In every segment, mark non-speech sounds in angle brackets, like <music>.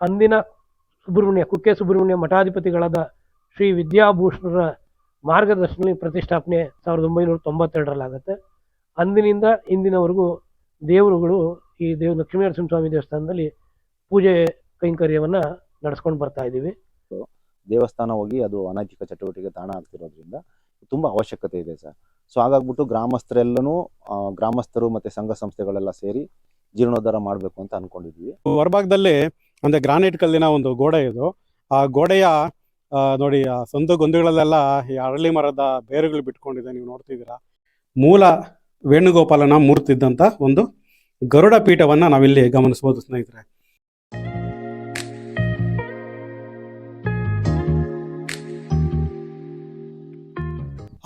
ಅಂದಿನ ಸುಬ್ರಹ್ಮಣ್ಯ ಕುಕ್ಕೆ ಸುಬ್ರಹ್ಮಣ್ಯ ಮಠಾಧಿಪತಿಗಳಾದ ಶ್ರೀ ವಿದ್ಯಾಭೂಷಣರ ಮಾರ್ಗದರ್ಶನದಲ್ಲಿ ಪ್ರತಿಷ್ಠಾಪನೆ ಸಾವಿರದ ಒಂಬೈನೂರ ತೊಂಬತ್ತೆರಡರಲ್ಲಾಗುತ್ತೆ. ಅಂದಿನಿಂದ ಇಂದಿನವರೆಗೂ ದೇವರುಗಳು ಈ ದೇವ ಲಕ್ಷ್ಮೀ ನರಸಿಂಹಸ್ವಾಮಿ ದೇವಸ್ಥಾನದಲ್ಲಿ ಪೂಜೆ ಕೈಂಕರ್ಯವನ್ನು ನಡೆಸ್ಕೊಂಡು ಬರ್ತಾ ಇದ್ದೀವಿ. ದೇವಸ್ಥಾನ ಹೋಗಿ ಅದು ಅನೈತಿಕ ಚಟುವಟಿಕೆ ತಾಣ ಆಗ್ತಿರೋದ್ರಿಂದ ತುಂಬಾ ಅವಶ್ಯಕತೆ ಇದೆ ಸರ್. ಸೊ ಹಾಗಾಗ್ಬಿಟ್ಟು ಗ್ರಾಮಸ್ಥರೆಲ್ಲನೂ ಗ್ರಾಮಸ್ಥರು ಮತ್ತು ಸಂಘ ಸಂಸ್ಥೆಗಳೆಲ್ಲ ಸೇರಿ ಜೀರ್ಣೋದ್ಧಾರ ಮಾಡಬೇಕು ಅಂತ ಅನ್ಕೊಂಡಿದ್ವಿ ಹೊರಭಾಗದಲ್ಲಿ ಅಂದ್ರೆ ಗ್ರಾನೈಟ್ ಕಲ್ಲಿನ ಒಂದು ಗೋಡೆ ಇದು. ಆ ಗೋಡೆಯ ನೋಡಿ, ಆ ಸಂದು ಗೊಂದುಗಳಲ್ಲೆಲ್ಲ ಈ ಅರಳಿ ಮರದ ಬೇರುಗಳು ಬಿಟ್ಕೊಂಡಿದೆ, ನೀವು ನೋಡ್ತಿದ್ದೀರಾ. ಮೂಲ ವೇಣುಗೋಪಾಲನ ಮೂರ್ತಿದ್ದಂಥ ಒಂದು ಗರುಡ ಪೀಠವನ್ನ ನಾವಿಲ್ಲಿ ಗಮನಿಸಬಹುದು ಸ್ನೇಹಿತರೆ.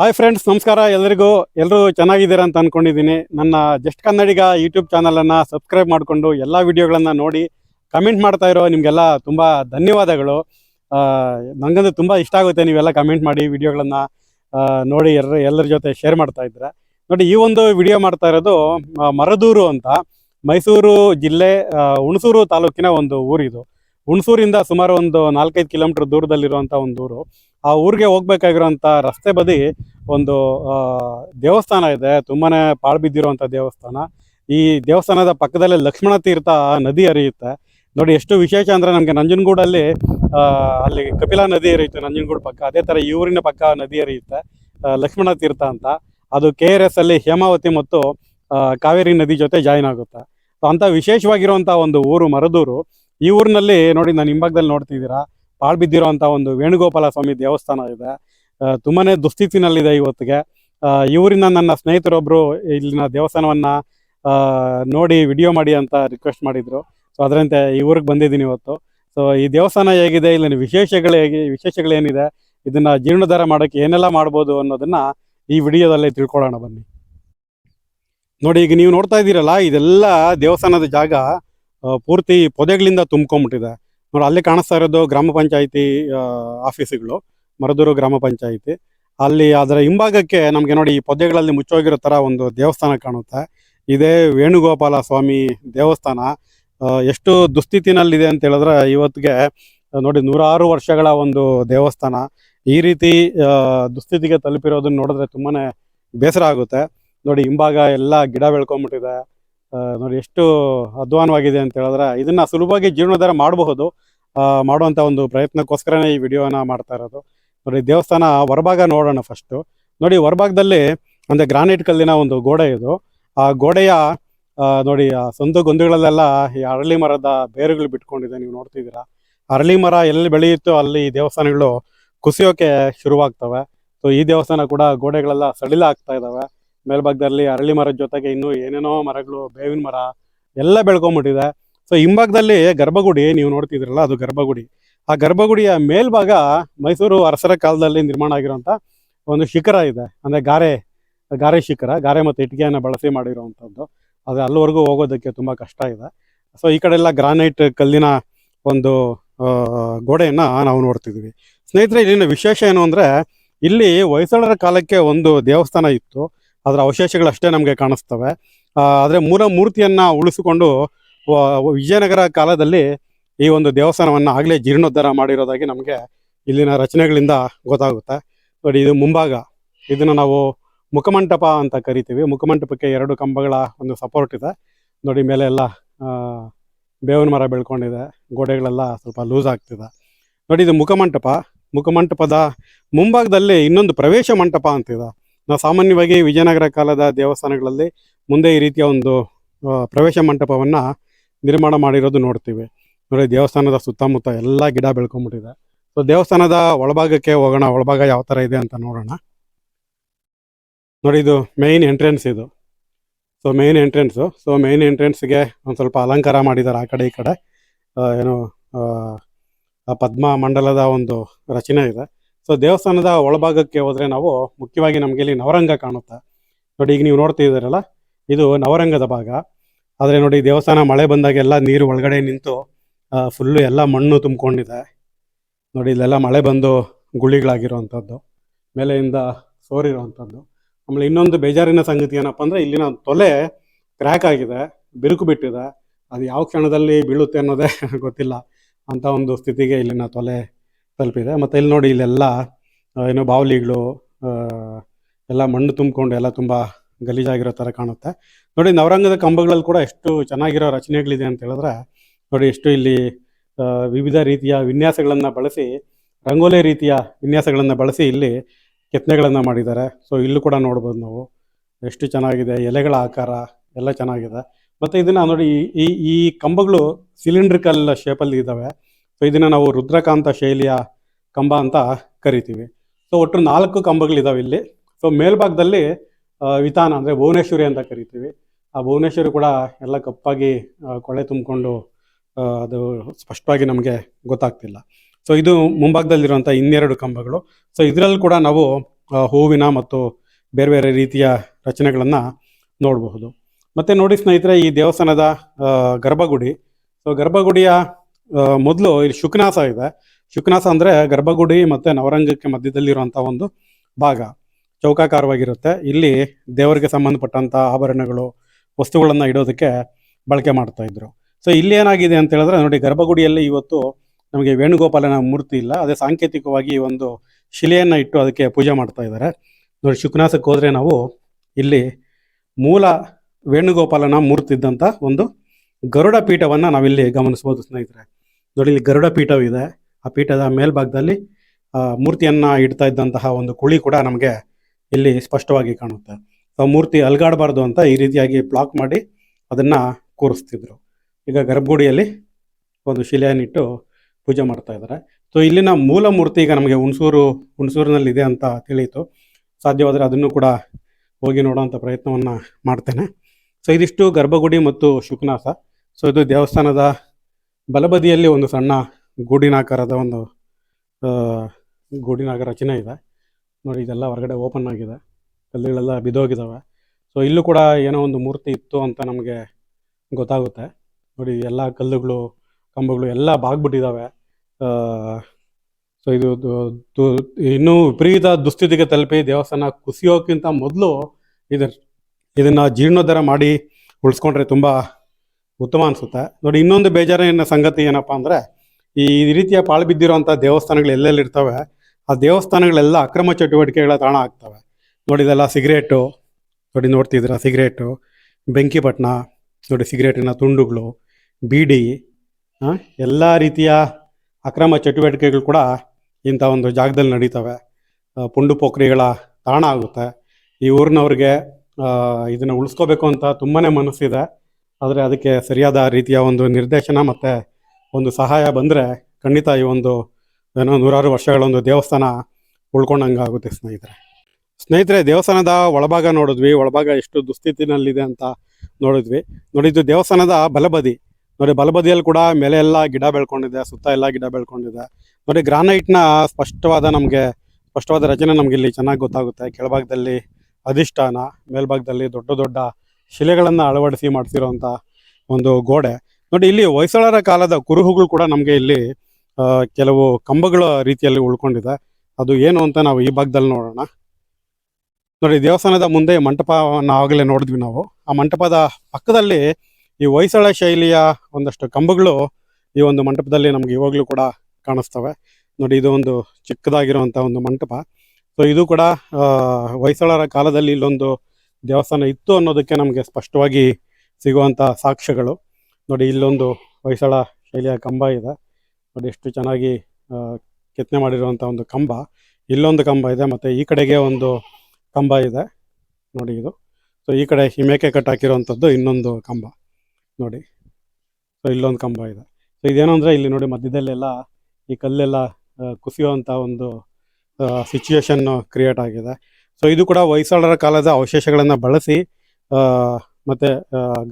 ಹಾಯ್ ಫ್ರೆಂಡ್ಸ್ ನಮಸ್ಕಾರ ಎಲ್ಲರಿಗೂ ಎಲ್ಲರೂ ಚೆನ್ನಾಗಿದ್ದೀರಾ ಅಂತ ಅನ್ಕೊಂಡಿದ್ದೀನಿ. ನನ್ನ ಜಸ್ಟ್ ಕನ್ನಡಿಗ ಯೂಟ್ಯೂಬ್ ಚಾನಲನ್ನು ಸಬ್ಸ್ಕ್ರೈಬ್ ಮಾಡಿಕೊಂಡು ಎಲ್ಲ ವಿಡಿಯೋಗಳನ್ನು ನೋಡಿ ಕಮೆಂಟ್ ಮಾಡ್ತಾ ಇರೋ ನಿಮಗೆಲ್ಲ ತುಂಬ ಧನ್ಯವಾದಗಳು. ನನಗಂದ್ರೆ ತುಂಬ ಇಷ್ಟ ಆಗುತ್ತೆ ನೀವೆಲ್ಲ ಕಮೆಂಟ್ ಮಾಡಿ ವಿಡಿಯೋಗಳನ್ನು ನೋಡಿ ಎಲ್ಲರ ಎಲ್ಲರ ಜೊತೆ ಶೇರ್ ಮಾಡ್ತಾ ಇದ್ರೆ. ನೋಡಿ, ಈ ಒಂದು ವಿಡಿಯೋ ಮಾಡ್ತಾ ಇರೋದು ಮರದೂರು ಅಂತ. ಮೈಸೂರು ಜಿಲ್ಲೆ ಹುಣಸೂರು ತಾಲೂಕಿನ ಒಂದು ಊರಿದು. ಹುಣಸೂರಿಂದ ಸುಮಾರು ಒಂದು ನಾಲ್ಕೈದು ಕಿಲೋಮೀಟರ್ ದೂರದಲ್ಲಿರುವಂಥ ಒಂದು ಊರು. ಆ ಊರಿಗೆ ಹೋಗ್ಬೇಕಾಗಿರುವಂಥ ರಸ್ತೆ ಬದಿ ಒಂದು ದೇವಸ್ಥಾನ ಇದೆ. ತುಂಬಾನೇ ಪಾಳು ಬಿದ್ದಿರುವಂಥ ದೇವಸ್ಥಾನ. ಈ ದೇವಸ್ಥಾನದ ಪಕ್ಕದಲ್ಲೇ ಲಕ್ಷ್ಮಣ ತೀರ್ಥ ನದಿ ಹರಿಯುತ್ತೆ. ನೋಡಿ, ಎಷ್ಟು ವಿಶೇಷ ಅಂದ್ರೆ ನಮಗೆ ನಂಜನಗೂಡಲ್ಲಿ ಅಲ್ಲಿ ಕಪಿಲಾ ನದಿ ಹರಿಯುತ್ತೆ ನಂಜನಗೂಡು ಪಕ್ಕ. ಅದೇ ಥರ ಈ ಊರಿನ ಪಕ್ಕ ನದಿ ಹರಿಯುತ್ತೆ ಲಕ್ಷ್ಮಣ ತೀರ್ಥ ಅಂತ. ಅದು ಕೆ ಆರ್ ಎಸ್ ಅಲ್ಲಿ ಹೇಮಾವತಿ ಮತ್ತು ಕಾವೇರಿ ನದಿ ಜೊತೆ ಜಾಯಿನ್ ಆಗುತ್ತೆ. ಅಂತ ವಿಶೇಷವಾಗಿರುವಂಥ ಒಂದು ಊರು ಮರದೂರು. ಈ ಊರಿನಲ್ಲಿ ನೋಡಿ, ನಾನು ಹಿಂಭಾಗದಲ್ಲಿ ನೋಡ್ತಿದ್ದೀರಾ ಬಿದ್ದಿರುವಂಥ ಒಂದು ವೇಣುಗೋಪಾಲ ಸ್ವಾಮಿ ದೇವಸ್ಥಾನ ಇದೆ. ತುಂಬಾನೇ ದುಸ್ಥಿತಿನಲ್ಲಿದೆ ಇವತ್ತಿಗೆ. ಊರಿನ ನನ್ನ ಸ್ನೇಹಿತರೊಬ್ಬರು ಇಲ್ಲಿನ ದೇವಸ್ಥಾನವನ್ನ ನೋಡಿ ವಿಡಿಯೋ ಮಾಡಿ ಅಂತ ರಿಕ್ವೆಸ್ಟ್ ಮಾಡಿದ್ರು. ಸೊ ಅದರಂತೆ ಈ ಊರಿಗೆ ಬಂದಿದ್ದೀನಿ ಇವತ್ತು. ಸೊ ಈ ದೇವಸ್ಥಾನ ಹೇಗಿದೆ ಇಲ್ಲಿನ ವಿಶೇಷಗಳು ಹೇಗೆ ವಿಶೇಷಗಳೇನಿದೆ ಇದನ್ನ ಜೀರ್ಣೋದ್ಧಾರ ಮಾಡೋಕ್ಕೆ ಏನೆಲ್ಲ ಮಾಡ್ಬೋದು ಅನ್ನೋದನ್ನ ಈ ವಿಡಿಯೋದಲ್ಲಿ ತಿಳ್ಕೊಳ್ಳೋಣ ಬನ್ನಿ. ನೋಡಿ, ಈಗ ನೀವು ನೋಡ್ತಾ ಇದ್ದೀರಲ್ಲ, ಇದೆಲ್ಲ ದೇವಸ್ಥಾನದ ಜಾಗ ಪೂರ್ತಿ ಪೊದೆಗಳಿಂದ ತುಂಬ್ಕೊಂಡ್ಬಿಟ್ಟಿದೆ. ನೋಡಿ, ಅಲ್ಲಿ ಕಾಣಿಸ್ತಾ ಇರೋದು ಗ್ರಾಮ ಪಂಚಾಯಿತಿ ಆಫೀಸ್ಗಳು, ಮರದೂರು ಗ್ರಾಮ ಪಂಚಾಯಿತಿ. ಅಲ್ಲಿ ಅದರ ಹಿಂಭಾಗಕ್ಕೆ ನಮಗೆ ನೋಡಿ, ಈ ಪೊದೆಗಳಲ್ಲಿ ಮುಚ್ಚೋಗಿರೋ ಥರ ಒಂದು ದೇವಸ್ಥಾನ ಕಾಣುತ್ತೆ. ಇದೇ ವೇಣುಗೋಪಾಲ ಸ್ವಾಮಿ ದೇವಸ್ಥಾನ. ಎಷ್ಟು ದುಸ್ಥಿತಿನಲ್ಲಿದೆ ಅಂತ ಹೇಳಿದ್ರೆ ಇವತ್ತಿಗೆ ನೋಡಿ ನೂರಾರು ವರ್ಷಗಳ ಒಂದು ದೇವಸ್ಥಾನ, ಈ ರೀತಿ ದುಸ್ಥಿತಿಗೆ ತಲುಪಿರೋದನ್ನ ನೋಡಿದ್ರೆ ತುಂಬಾನೇ ಬೇಸರ ಆಗುತ್ತೆ. ನೋಡಿ ಹಿಂಭಾಗ ಎಲ್ಲ ಗಿಡ ಬೆಳ್ಕೊಂಬಿಟ್ಟಿದೆ. ನೋಡಿ ಎಷ್ಟು ಅಧ್ವಾನವಾಗಿದೆ ಅಂತ ಹೇಳಿದ್ರೆ ಇದನ್ನ ಸುಲಭವಾಗಿ ಜೀರ್ಣೋದ್ಧಾರ ಮಾಡಬಹುದು. ಮಾಡುವಂಥ ಒಂದು ಪ್ರಯತ್ನಕ್ಕೋಸ್ಕರನೇ ಈ ವಿಡಿಯೋನ ಮಾಡ್ತಾ ಇರೋದು. ನೋಡಿ ದೇವಸ್ಥಾನ ಹೊರಭಾಗ ನೋಡೋಣ ಫಸ್ಟು ನೋಡಿ ಹೊರಭಾಗದಲ್ಲಿ ಅಂದರೆ ಗ್ರಾನೈಟ್ ಕಲ್ಲಿನ ಒಂದು ಗೋಡೆ ಇದು. ಆ ಗೋಡೆಯ ನೋಡಿ, ಆ ಸಂದು ಗೊಂದುಗಳಲ್ಲೆಲ್ಲ ಈ ಅರಳಿ ಮರದ ಬೇರುಗಳು ಬಿಟ್ಕೊಂಡಿದೆ, ನೀವು ನೋಡ್ತಿದ್ದೀರಾ. ಅರಳಿ ಮರ ಎಲ್ಲಿ ಬೆಳೆಯುತ್ತೋ ಅಲ್ಲಿ ದೇವಸ್ಥಾನಗಳು ಕುಸಿಯೋಕೆ ಶುರುವಾಗ್ತವೆ. ಸೊ ಈ ದೇವಸ್ಥಾನ ಕೂಡ ಗೋಡೆಗಳೆಲ್ಲ ಸಡಿಲ ಆಗ್ತಾ ಇದಾವೆ. ಮೇಲ್ಭಾಗದಲ್ಲಿ ಅರಳಿ ಮರದ ಜೊತೆಗೆ ಇನ್ನೂ ಏನೇನೋ ಮರಗಳು, ಬೇವಿನ ಮರ ಎಲ್ಲ ಬೆಳ್ಕೊಂಬಿಟ್ಟಿದೆ. ಸೊ ಹಿಂಭಾಗದಲ್ಲಿ ಗರ್ಭಗುಡಿ, ನೀವು ನೋಡ್ತಿದ್ರಲ್ಲ ಅದು ಗರ್ಭಗುಡಿ. ಆ ಗರ್ಭಗುಡಿಯ ಮೇಲ್ಭಾಗ ಮೈಸೂರು ಅರಸರ ಕಾಲದಲ್ಲಿ ನಿರ್ಮಾಣ ಆಗಿರುವಂತ ಒಂದು ಶಿಖರ ಇದೆ. ಅಂದ್ರೆ ಗಾರೆ ಗಾರೆ ಶಿಖರ, ಗಾರೆ ಮತ್ತು ಇಟ್ಟಿಗೆಯನ್ನು ಬಳಸಿ ಮಾಡಿರುವಂಥದ್ದು ಅದು ಅಲ್ಲಿವರೆಗೂ ಹೋಗೋದಕ್ಕೆ ತುಂಬಾ ಕಷ್ಟ ಇದೆ. ಸೊ ಈ ಕಡೆ ಎಲ್ಲ ಗ್ರಾನೈಟ್ ಕಲ್ಲಿನ ಒಂದು ಗೋಡೆಯನ್ನ ನಾವು ನೋಡ್ತಿದ್ವಿ ಸ್ನೇಹಿತರೆ, ಇಲ್ಲಿನ ವಿಶೇಷ ಏನು ಅಂದ್ರೆ, ಇಲ್ಲಿ ಹೊಯ್ಸಳರ ಕಾಲಕ್ಕೆ ಒಂದು ದೇವಸ್ಥಾನ ಇತ್ತು. ಅದರ ಅವಶೇಷಗಳಷ್ಟೇ ನಮಗೆ ಕಾಣಿಸ್ತವೆ. ಆದರೆ ಆದ್ರೆ ಮೂಲ ಮೂರ್ತಿಯನ್ನ ಉಳಿಸಿಕೊಂಡು ವಿಜಯನಗರ ಕಾಲದಲ್ಲಿ ಈ ಒಂದು ದೇವಸ್ಥಾನವನ್ನ ಆಗಲೇ ಜೀರ್ಣೋದ್ಧಾರ ಮಾಡಿರೋದಾಗಿ ನಮಗೆ ಇಲ್ಲಿನ ರಚನೆಗಳಿಂದ ಗೊತ್ತಾಗುತ್ತೆ. ನೋಡಿ, ಇದು ಮುಂಭಾಗ. ಇದನ್ನ ನಾವು ಮುಖಮಂಟಪ ಅಂತ ಕರಿತೀವಿ. ಮುಖಮಂಟಪಕ್ಕೆ ಎರಡು ಕಂಬಗಳ ಒಂದು ಸಪೋರ್ಟ್ ಇದೆ. ನೋಡಿ ಮೇಲೆ ಎಲ್ಲ ಬೇವಿನ ಮರ ಬೆಳ್ಕೊಂಡಿದೆ. ಗೋಡೆಗಳೆಲ್ಲ ಸ್ವಲ್ಪ ಲೂಸ್ ಆಗ್ತಿದೆ. ನೋಡಿ, ಇದು ಮುಖಮಂಟಪ. ಮುಖಮಂಟಪದ ಮುಂಭಾಗದಲ್ಲಿ ಇನ್ನೊಂದು ಪ್ರವೇಶ ಮಂಟಪ ಅಂತಿದೆ. ನಾವು ಸಾಮಾನ್ಯವಾಗಿ ವಿಜಯನಗರ ಕಾಲದ ದೇವಸ್ಥಾನಗಳಲ್ಲಿ ಮುಂದೆ ಈ ರೀತಿಯ ಒಂದು ಪ್ರವೇಶ ಮಂಟಪವನ್ನು ನಿರ್ಮಾಣ ಮಾಡಿರೋದು ನೋಡ್ತೀವಿ. ನೋಡಿ, ದೇವಸ್ಥಾನದ ಸುತ್ತಮುತ್ತ ಎಲ್ಲ ಗಿಡ ಬೆಳ್ಕೊಂಬಿಟ್ಟಿದೆ. ಸೊ, ದೇವಸ್ಥಾನದ ಒಳಭಾಗಕ್ಕೆ ಹೋಗೋಣ. ಒಳಭಾಗ ಯಾವ ಥರ ಇದೆ ಅಂತ ನೋಡೋಣ. ನೋಡಿ, ಇದು ಮೇಯ್ನ್ ಎಂಟ್ರೆನ್ಸ್ ಇದು. So main entrance so main ಎಂಟ್ರೆನ್ಸ್ಗೆ ಒಂದು ಸ್ವಲ್ಪ ಅಲಂಕಾರ ಮಾಡಿದ್ದಾರೆ ಆ ಕಡೆ ಈ ಕಡೆ. ಏನು ಪದ್ಮ ಮಂಡಲದ ಒಂದು ರಚನೆ ಇದೆ. ಸೊ ದೇವಸ್ಥಾನದ ಒಳಭಾಗಕ್ಕೆ ಹೋದರೆ ನಾವು ಮುಖ್ಯವಾಗಿ ನಮಗೆ ಇಲ್ಲಿ ನವರಂಗ ಕಾಣುತ್ತೆ. ನೋಡಿ, ಈಗ ನೀವು ನೋಡ್ತಿದ್ದೀರಲ್ಲ ಇದು ನವರಂಗದ ಭಾಗ. ಆದರೆ ನೋಡಿ, ದೇವಸ್ಥಾನ ಮಳೆ ಬಂದಾಗೆಲ್ಲ ನೀರು ಒಳಗಡೆ ನಿಂತು ಫುಲ್ಲು ಎಲ್ಲ ಮಣ್ಣು ತುಂಬಿಕೊಂಡಿದೆ. ನೋಡಿ, ಇಲ್ಲೆಲ್ಲ ಮಳೆ ಬಂದು ಗುಳಿಗಳಾಗಿರುವಂಥದ್ದು ಮೇಲೆಯಿಂದ ಸೋರಿರುವಂಥದ್ದು. ಆಮೇಲೆ ಇನ್ನೊಂದು ಬೇಜಾರಿನ ಸಂಗತಿ ಏನಪ್ಪ ಅಂದರೆ ಇಲ್ಲಿನ ತೊಲೆ ಕ್ರ್ಯಾಕ್ ಆಗಿದೆ, ಬಿರುಕು ಬಿಟ್ಟಿದೆ. ಅದು ಯಾವ ಕ್ಷಣದಲ್ಲಿ ಬೀಳುತ್ತೆ ಅನ್ನೋದೇ <laughs> ಗೊತ್ತಿಲ್ಲ ಅಂತ ಒಂದು ಸ್ಥಿತಿಗೆ ಇಲ್ಲಿನ ತೊಲೆ ತಲುಪಿದೆ. ಮತ್ತು ಇಲ್ಲಿ ನೋಡಿ ಇಲ್ಲೆಲ್ಲ ಏನು ಬಾವಲಿಗಳು ಎಲ್ಲ ಮಣ್ಣು ತುಂಬಿಕೊಂಡು ಎಲ್ಲ ತುಂಬ ಗಲೀಜಾಗಿರೋ ಥರ ಕಾಣುತ್ತೆ. ನೋಡಿ ನವರಂಗದ ಕಂಬಗಳಲ್ಲಿ ಕೂಡ ಎಷ್ಟು ಚೆನ್ನಾಗಿರೋ ರಚನೆಗಳಿದೆ ಅಂತ ಹೇಳಿದ್ರೆ, ನೋಡಿ ಎಷ್ಟು ಇಲ್ಲಿ ವಿವಿಧ ರೀತಿಯ ವಿನ್ಯಾಸಗಳನ್ನು ಬಳಸಿ, ರಂಗೋಲಿ ರೀತಿಯ ವಿನ್ಯಾಸಗಳನ್ನು ಬಳಸಿ ಇಲ್ಲಿ ಕೆತ್ತನೆಗಳನ್ನು ಮಾಡಿದ್ದಾರೆ. ಸೊ ಇಲ್ಲೂ ಕೂಡ ನೋಡ್ಬೋದು ನಾವು. ಎಷ್ಟು ಚೆನ್ನಾಗಿದೆ, ಎಲೆಗಳ ಆಕಾರ ಎಲ್ಲ ಚೆನ್ನಾಗಿದೆ. ಮತ್ತು ಇದನ್ನು ನೋಡಿ, ಈ- ಈ ಕಂಬಗಳು ಸಿಲಿಂಡ್ರಿಕಲ್ ಶೇಪಲ್ಲಿ ಇದ್ದಾವೆ. ಸೊ ಇದನ್ನು ನಾವು ರುದ್ರಕಾಂತ ಶೈಲಿಯ ಕಂಬ ಅಂತ ಕರಿತೀವಿ. ಸೊ ಒಟ್ಟು ನಾಲ್ಕು ಕಂಬಗಳಿದ್ದಾವೆ ಇಲ್ಲಿ. ಸೊ ಮೇಲ್ಭಾಗದಲ್ಲಿ ವಿತಾನ ಅಂದರೆ ಭುವನೇಶ್ವರಿ ಅಂತ ಕರಿತೀವಿ. ಆ ಭುವನೇಶ್ವರಿ ಕೂಡ ಎಲ್ಲ ಕಪ್ಪಾಗಿ ಕೊಳೆ ತುಂಬಿಕೊಂಡು ಅದು ಸ್ಪಷ್ಟವಾಗಿ ನಮಗೆ ಗೊತ್ತಾಗ್ತಿಲ್ಲ. ಸೊ ಇದು ಮುಂಭಾಗದಲ್ಲಿರುವಂಥ ಇನ್ನೆರಡು ಕಂಬಗಳು. ಸೊ ಇದರಲ್ಲಿ ಕೂಡ ನಾವು ಹೂವಿನ ಮತ್ತು ಬೇರೆ ಬೇರೆ ರೀತಿಯ ರಚನೆಗಳನ್ನು ನೋಡಬಹುದು. ಮತ್ತು ನೋಡಿ ಸ್ನೇಹಿತರೆ, ಈ ದೇವಸ್ಥಾನದ ಗರ್ಭಗುಡಿ. ಸೊ ಗರ್ಭಗುಡಿಯ ಮೊದಲು ಇಲ್ಲಿ ಶುಕ್ನಾಸ ಇದೆ. ಶುಕ್ನಾಸ ಅಂದರೆ ಗರ್ಭಗುಡಿ ಮತ್ತು ನವರಂಗಕ್ಕೆ ಮಧ್ಯದಲ್ಲಿರುವಂಥ ಒಂದು ಭಾಗ. ಚೌಕಾಕಾರವಾಗಿರುತ್ತೆ. ಇಲ್ಲಿ ದೇವರಿಗೆ ಸಂಬಂಧಪಟ್ಟಂಥ ಆಭರಣಗಳು, ವಸ್ತುಗಳನ್ನು ಇಡೋದಕ್ಕೆ ಬಳಕೆ ಮಾಡ್ತಾ ಇದ್ರು. ಸೊ ಇಲ್ಲಿ ಏನಾಗಿದೆ ಅಂತ ಹೇಳಿದ್ರೆ, ನೋಡಿ ಗರ್ಭಗುಡಿಯಲ್ಲಿ ಇವತ್ತು ನಮಗೆ ವೇಣುಗೋಪಾಲನ ಮೂರ್ತಿ ಇಲ್ಲ. ಅದೇ ಸಾಂಕೇತಿಕವಾಗಿ ಒಂದು ಶಿಲೆಯನ್ನು ಇಟ್ಟು ಅದಕ್ಕೆ ಪೂಜೆ ಮಾಡ್ತಾ ಇದ್ದಾರೆ. ನೋಡಿ ಶುಕ್ನಾಸಕ್ಕೆ ಹೋದರೆ ನಾವು ಇಲ್ಲಿ ಮೂಲ ವೇಣುಗೋಪಾಲನ ಮೂರ್ತಿ ಇದ್ದಂಥ ಒಂದು ಗರುಡ ಪೀಠವನ್ನು ನಾವಿಲ್ಲಿ ಗಮನಿಸ್ಬೋದು ಸ್ನೇಹಿತರೆ. ನೋಡಿ, ಇಲ್ಲಿ ಗರುಡ ಪೀಠವಿದೆ ಆ ಪೀಠದ ಮೇಲ್ಭಾಗದಲ್ಲಿ ಮೂರ್ತಿಯನ್ನ ಇಡ್ತಾ ಇದ್ದಂತಹ ಒಂದು ಕುಳಿ ಕೂಡ ನಮಗೆ ಇಲ್ಲಿ ಸ್ಪಷ್ಟವಾಗಿ ಕಾಣುತ್ತೆ. ಆ ಮೂರ್ತಿ ಅಲ್ಗಾಡಬಾರ್ದು ಅಂತ ಈ ರೀತಿಯಾಗಿ ಬ್ಲಾಕ್ ಮಾಡಿ ಅದನ್ನು ಕೂರಿಸ್ತಿದ್ರು. ಈಗ ಗರ್ಭಗುಡಿಯಲ್ಲಿ ಒಂದು ಶಿಲೆಯನ್ನಿಟ್ಟು ಪೂಜೆ ಮಾಡ್ತಾ ಇದ್ದಾರೆ. ಸೊ ಇಲ್ಲಿನ ಮೂಲ ಮೂರ್ತಿ ಈಗ ನಮಗೆ ಹುಣಸೂರು ಹುಣಸೂರಿನಲ್ಲಿ ಇದೆ ಅಂತ ತಿಳಿಯಿತು. ಸಾಧ್ಯವಾದರೆ ಅದನ್ನು ಕೂಡ ಹೋಗಿ ನೋಡೋವಂಥ ಪ್ರಯತ್ನವನ್ನು ಮಾಡ್ತೇನೆ. ಸೊ ಇದಿಷ್ಟು ಗರ್ಭಗುಡಿ ಮತ್ತು ಶುಕ್ನಾಸ ಸೊ ಇದು ದೇವಸ್ಥಾನದ ಬಲಬದಿಯಲ್ಲಿ ಒಂದು ಸಣ್ಣ ಗೂಡಿನಾಕಾರದ ಒಂದು ಗೂಡಿನಾಕ ರಚನೆ ಇದೆ. ನೋಡಿ, ಇದೆಲ್ಲ ಹೊರಗಡೆ ಓಪನ್ ಆಗಿದೆ. ಕಲ್ಲುಗಳೆಲ್ಲ ಬಿದ್ದೋಗಿದ್ದಾವೆ ಸೊ ಇಲ್ಲೂ ಕೂಡ ಏನೋ ಒಂದು ಮೂರ್ತಿ ಇತ್ತು ಅಂತ ನಮಗೆ ಗೊತ್ತಾಗುತ್ತೆ. ನೋಡಿ, ಎಲ್ಲ ಕಲ್ಲುಗಳು, ಕಂಬಗಳು ಎಲ್ಲ ಬಾಗ್ಬಿಟ್ಟಿದ್ದಾವೆ ಸೊ ಇದು ಇನ್ನೂ ವಿಪರೀತ ದುಸ್ಥಿತಿಗೆ ತಲುಪಿ ದೇವಸ್ಥಾನ ಕುಸಿಯೋಕ್ಕಿಂತ ಮೊದಲು ಇದರ ಇದನ್ನು ಜೀರ್ಣೋದ್ಧಾರ ಮಾಡಿ ಉಳಿಸ್ಕೊಂಡ್ರೆ ತುಂಬ ಉತ್ತಮ ಅನಿಸುತ್ತೆ. ನೋಡಿ, ಇನ್ನೊಂದು ಬೇಜಾರಿನ ಸಂಗತಿ ಏನಪ್ಪ ಅಂದರೆ, ಈ ರೀತಿಯ ಪಾಳು ಬಿದ್ದಿರುವಂಥ ದೇವಸ್ಥಾನಗಳು ಎಲ್ಲೆಲ್ಲಿ ಇರ್ತವೆ, ಆ ದೇವಸ್ಥಾನಗಳೆಲ್ಲ ಅಕ್ರಮ ಚಟುವಟಿಕೆಗಳ ತಾಣ ಆಗ್ತವೆ. ನೋಡಿ, ಇದೆಲ್ಲ ಸಿಗರೇಟು. ನೋಡಿ, ನೋಡ್ತಿದ್ದೀರಾ ಸಿಗರೇಟು. ಬೆಂಕಿಪಟ್ಟಣ ನೋಡಿ, ಸಿಗರೇಟಿನ ತುಂಡುಗಳು, ಬೀಡಿ ಎಲ್ಲ ರೀತಿಯ ಅಕ್ರಮ ಚಟುವಟಿಕೆಗಳು ಕೂಡ ಇಂಥ ಒಂದು ಜಾಗದಲ್ಲಿ ನಡೀತವೆ. ಪುಂಡು ಪೋಖ್ರಿಗಳ ತಾಣ ಆಗುತ್ತೆ. ಈ ಊರಿನವ್ರಿಗೆ ಇದನ್ನು ಉಳಿಸ್ಕೋಬೇಕು ಅಂತ ತುಂಬಾ ಮನಸ್ಸಿದೆ. ಆದರೆ ಅದಕ್ಕೆ ಸರಿಯಾದ ರೀತಿಯ ಒಂದು ನಿರ್ದೇಶನ ಮತ್ತು ಒಂದು ಸಹಾಯ ಬಂದರೆ ಖಂಡಿತ ಈ ಒಂದು, ಏನೋ ನೂರಾರು ವರ್ಷಗಳ ಒಂದು ದೇವಸ್ಥಾನ ಉಳ್ಕೊಂಡಂಗೆ ಆಗುತ್ತೆ ಸ್ನೇಹಿತರೆ. ಸ್ನೇಹಿತರೆ, ದೇವಸ್ಥಾನದ ಒಳಭಾಗ ನೋಡಿದ್ವಿ. ಒಳಭಾಗ ಎಷ್ಟು ದುಸ್ಥಿತಿನಲ್ಲಿದೆ ಅಂತ ನೋಡಿದ್ವಿ. ನೋಡಿದ್ದು ದೇವಸ್ಥಾನದ ಬಲಬದಿ. ನೋಡಿ ಬಲಬದಿಯಲ್ಲಿ ಕೂಡ ಮೇಲೆ ಎಲ್ಲ ಗಿಡ ಬೆಳ್ಕೊಂಡಿದೆ, ಸುತ್ತ ಎಲ್ಲ ಗಿಡ ಬೆಳ್ಕೊಂಡಿದೆ. ನೋಡಿ ಗ್ರಾನೈಟ್ನ ಸ್ಪಷ್ಟವಾದ ನಮಗೆ, ಸ್ಪಷ್ಟವಾದ ರಚನೆ ನಮಗೆ ಇಲ್ಲಿ ಚೆನ್ನಾಗಿ ಗೊತ್ತಾಗುತ್ತೆ. ಕೆಳಭಾಗದಲ್ಲಿ ಅಧಿಷ್ಠಾನ, ಮೇಲ್ಭಾಗದಲ್ಲಿ ದೊಡ್ಡ ದೊಡ್ಡ ಶಿಲೆಗಳನ್ನು ಅಳವಡಿಸಿ ಮಾಡಿಸಿರುವಂಥ ಒಂದು ಗೋಡೆ. ನೋಡಿ, ಇಲ್ಲಿ ಹೊಯ್ಸಳರ ಕಾಲದ ಕುರುಹುಗಳು ಕೂಡ ನಮಗೆ ಇಲ್ಲಿ ಕೆಲವು ಕಂಬಗಳ ರೀತಿಯಲ್ಲಿ ಉಳ್ಕೊಂಡಿದೆ. ಅದು ಏನು ಅಂತ ನಾವು ಈ ಭಾಗದಲ್ಲಿ ನೋಡೋಣ. ನೋಡಿ, ದೇವಸ್ಥಾನದ ಮುಂದೆ ಮಂಟಪವನ್ನು ಆಗಲೇ ನೋಡಿದ್ವಿ ನಾವು. ಆ ಮಂಟಪದ ಪಕ್ಕದಲ್ಲಿ ಈ ಹೊಯ್ಸಳ ಶೈಲಿಯ ಒಂದಷ್ಟು ಕಂಬಗಳು ಈ ಒಂದು ಮಂಟಪದಲ್ಲಿ ನಮ್ಗೆ ಇವಾಗಲೂ ಕೂಡ ಕಾಣಿಸ್ತವೆ. ನೋಡಿ, ಇದು ಒಂದು ಚಿಕ್ಕದಾಗಿರುವಂಥ ಒಂದು ಮಂಟಪ. ಸೊ ಇದು ಕೂಡ ಹೊಯ್ಸಳರ ಕಾಲದಲ್ಲಿ ಇಲ್ಲೊಂದು ದೇವಸ್ಥಾನ ಇತ್ತು ಅನ್ನೋದಕ್ಕೆ ನಮಗೆ ಸ್ಪಷ್ಟವಾಗಿ ಸಿಗುವಂಥ ಸಾಕ್ಷ್ಯಗಳು. ನೋಡಿ, ಇಲ್ಲೊಂದು ಹೊಯ್ಸಳ ಶೈಲಿಯ ಕಂಬ ಇದೆ. ನೋಡಿ, ಎಷ್ಟು ಚೆನ್ನಾಗಿ ಕೆತ್ತನೆ ಮಾಡಿರುವಂಥ ಒಂದು ಕಂಬ. ಇಲ್ಲೊಂದು ಕಂಬ ಇದೆ, ಮತ್ತು ಈ ಕಡೆಗೆ ಒಂದು ಕಂಬ ಇದೆ. ನೋಡಿ ಇದು. ಸೊ ಈ ಕಡೆ ಹಿಮೇಕೆ ಮೇಕೆ ಕಟ್ ಹಾಕಿರುವಂಥದ್ದು ಇನ್ನೊಂದು ಕಂಬ. ನೋಡಿ. ಸೊ ಇಲ್ಲೊಂದು ಕಂಬ ಇದೆ. ಸೊ ಇದೇನು ಅಂದರೆ ಇಲ್ಲಿ ನೋಡಿ ಮಧ್ಯದಲ್ಲೆಲ್ಲ ಈ ಕಲ್ಲೆಲ್ಲ ಕುಸಿಯುವಂಥ ಒಂದು ಸಿಚುಯೇಷನ್ ಕ್ರಿಯೇಟ್ ಆಗಿದೆ. ಸೊ ಇದು ಕೂಡ ಹೊಯ್ಸಳರ ಕಾಲದ ಅವಶೇಷಗಳನ್ನು ಬಳಸಿ ಮತ್ತು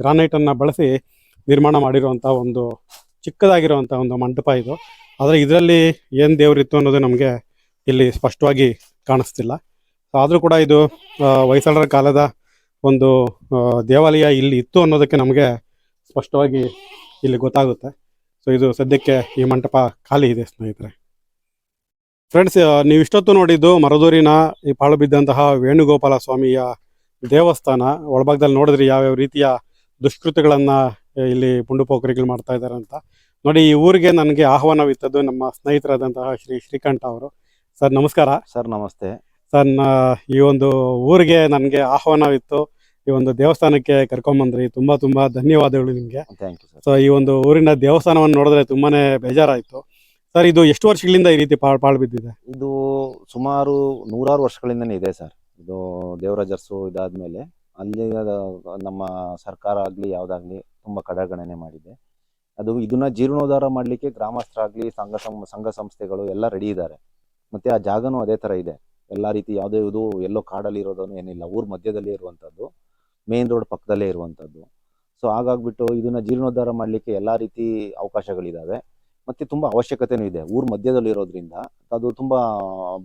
ಗ್ರಾನೈಟನ್ನು ಬಳಸಿ ನಿರ್ಮಾಣ ಮಾಡಿರುವಂಥ ಒಂದು ಚಿಕ್ಕದಾಗಿರುವಂಥ ಒಂದು ಮಂಟಪ ಇದು. ಆದರೆ ಇದರಲ್ಲಿ ಏನು ದೇವರಿತ್ತು ಅನ್ನೋದು ನಮಗೆ ಇಲ್ಲಿ ಸ್ಪಷ್ಟವಾಗಿ ಕಾಣಿಸ್ತಿಲ್ಲ. ಸೊ ಆದರೂ ಕೂಡ ಇದು ಹೊಯ್ಸಳರ ಕಾಲದ ಒಂದು ದೇವಾಲಯ ಇಲ್ಲಿ ಇತ್ತು ಅನ್ನೋದಕ್ಕೆ ನಮಗೆ ಸ್ಪಷ್ಟವಾಗಿ ಇಲ್ಲಿ ಗೊತ್ತಾಗುತ್ತೆ. ಸೊ ಇದು ಸದ್ಯಕ್ಕೆ ಈ ಮಂಟಪ ಖಾಲಿ ಇದೆ ಸ್ನೇಹಿತರೆ. ಫ್ರೆಂಡ್ಸ್ ನೀವು ಇಷ್ಟೊತ್ತು ನೋಡಿದ್ದು ಮರದೂರಿನ ಈ ಪಾಳು ಬಿದ್ದಂತಹ ವೇಣುಗೋಪಾಲ ಸ್ವಾಮಿಯ ದೇವಸ್ಥಾನ. ಒಳಭಾಗದಲ್ಲಿ ನೋಡಿದ್ರಿ ಯಾವ್ಯಾವ ರೀತಿಯ ದುಷ್ಕೃತ್ಯಗಳನ್ನು ಇಲ್ಲಿ ಪುಂಡು ಪೋಖರಿಗಳು ಮಾಡ್ತಾ ಇದ್ದಾರೆ ಅಂತ. ನೋಡಿ ಈ ಊರಿಗೆ ನನಗೆ ಆಹ್ವಾನವಿತ್ತದ್ದು ನಮ್ಮ ಸ್ನೇಹಿತರಾದಂತಹ ಶ್ರೀ ಶ್ರೀಕಂಠ ಅವರು. ಸರ್ ನಮಸ್ಕಾರ. ಸರ್ ನಮಸ್ತೆ. ಸರ್ ಈ ಒಂದು ಊರಿಗೆ ನನಗೆ ಆಹ್ವಾನವಿತ್ತು. ಈ ಒಂದು ದೇವಸ್ಥಾನಕ್ಕೆ ಕರ್ಕೊಂಬಂದ್ರಿ. ತುಂಬಾ ತುಂಬಾ ಧನ್ಯವಾದಗಳು ನಿಮಗೆ. ಥ್ಯಾಂಕ್ ಯು ಸರ್ ಸೊ ಈ ಒಂದು ಊರಿನ ದೇವಸ್ಥಾನವನ್ನು ನೋಡಿದ್ರೆ ತುಂಬಾನೇ ಬೇಜಾರಾಯಿತು. ಸರ್ ಇದು ಎಷ್ಟು ವರ್ಷಗಳಿಂದ ಈ ರೀತಿ ಪಾಳ್ ಪಾಳ್ ಬಿದ್ದಿದೆ? ಇದು ಸುಮಾರು ನೂರಾರು ವರ್ಷಗಳಿಂದ ಇದೆ ಸರ್ ಇದು ದೇವರಾಜರ್ಸು ಇದಾದ್ಮೇಲೆ ಅಲ್ಲಿ ಅದ- ನಮ್ಮ ಸರ್ಕಾರ ಆಗಲಿ ಯಾವುದಾಗ್ಲಿ ತುಂಬ ಕಡೆಗಣನೆ ಮಾಡಿದೆ. ಅದು ಇದನ್ನ ಜೀರ್ಣೋದ್ಧಾರ ಮಾಡಲಿಕ್ಕೆ ಗ್ರಾಮಸ್ಥರಾಗಲಿ ಸಂಘ ಸಂ ಸಂಘ ಸಂಸ್ಥೆಗಳು ಎಲ್ಲ ರೆಡಿ ಇದ್ದಾರೆ. ಮತ್ತೆ ಆ ಜಾಗನೂ ಅದೇ ಥರ ಇದೆ. ಎಲ್ಲ ರೀತಿ ಯಾವುದೇ ಇದು ಎಲ್ಲೋ ಕಾಡಲ್ಲಿ ಇರೋದನ್ನು ಏನಿಲ್ಲ. ಊರ ಮಧ್ಯದಲ್ಲಿ ಇರುವಂಥದ್ದು ಮೇನ್ ರೋಡ್ ಪಕ್ಕದಲ್ಲೇ ಇರುವಂಥದ್ದು ಸೊ ಹಾಗಾಗ್ಬಿಟ್ಟು ಇದನ್ನ ಜೀರ್ಣೋದ್ಧಾರ ಮಾಡಲಿಕ್ಕೆ ಎಲ್ಲ ರೀತಿ ಅವಕಾಶಗಳಿದ್ದಾವೆ ಮತ್ತೆ ತುಂಬ ಅವಶ್ಯಕತೆಯೂ ಇದೆ. ಊರ ಮಧ್ಯದಲ್ಲಿ ಇರೋದ್ರಿಂದ ಅದು ತುಂಬ,